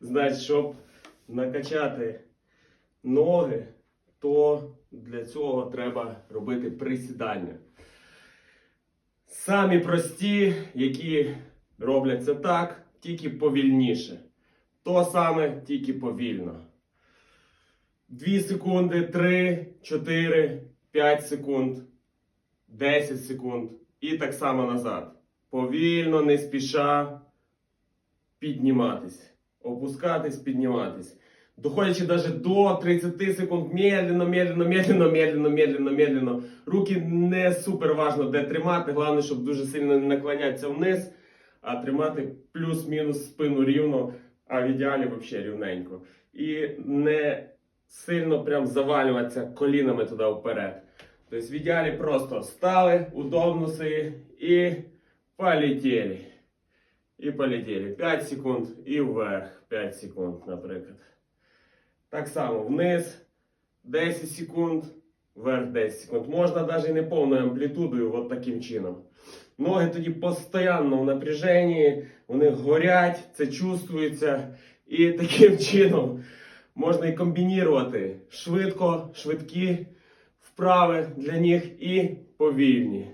Значить, щоб накачати ноги, то для цього треба робити присідання. Самі прості, які робляться так, тільки повільніше. То саме, тільки повільно. 2 секунди, 3, 4, 5 секунд, 10 секунд і так само назад. Повільно, не спіша підніматись. Опускатись, підніматись. Доходячи даже до 30 секунд, медленно, медленно, медленно, медленно, медленно, медленно. Руки не супер важно де тримати. Головне, щоб дуже сильно не наклонятися вниз, а тримати плюс-мінус спину рівно, а в ідеалі взагалі рівненько. І не сильно прям завалюватися колінами туди вперед. Тобто в ідеалі просто стали, удобно і полетіли. І полетіли. 5 секунд і вверх 5 секунд, наприклад. Так само вниз 10 секунд, вверх 10 секунд. Можна навіть не повною амплітудою, от таким чином. Ноги тоді постійно в напряженні, вони горять, це чувствується. І таким чином можна і комбінірувати швидко, швидкі вправи для них і повільні.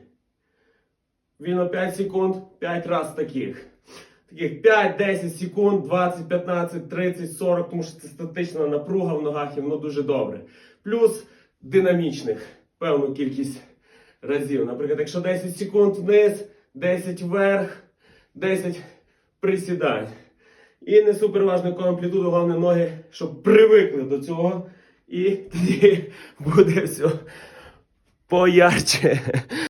Вільно 5 секунд, 5 разів таких. Таких 5, 10 секунд, 20, 15, 30, 40, тому що це статична напруга в ногах і воно дуже добре. Плюс динамічних певну кількість разів. Наприклад, якщо 10 секунд вниз, 10 вверх, 10 присідань. І не супер важно, амплітуду, головне ноги, щоб привикли до цього. І тоді буде все поярче.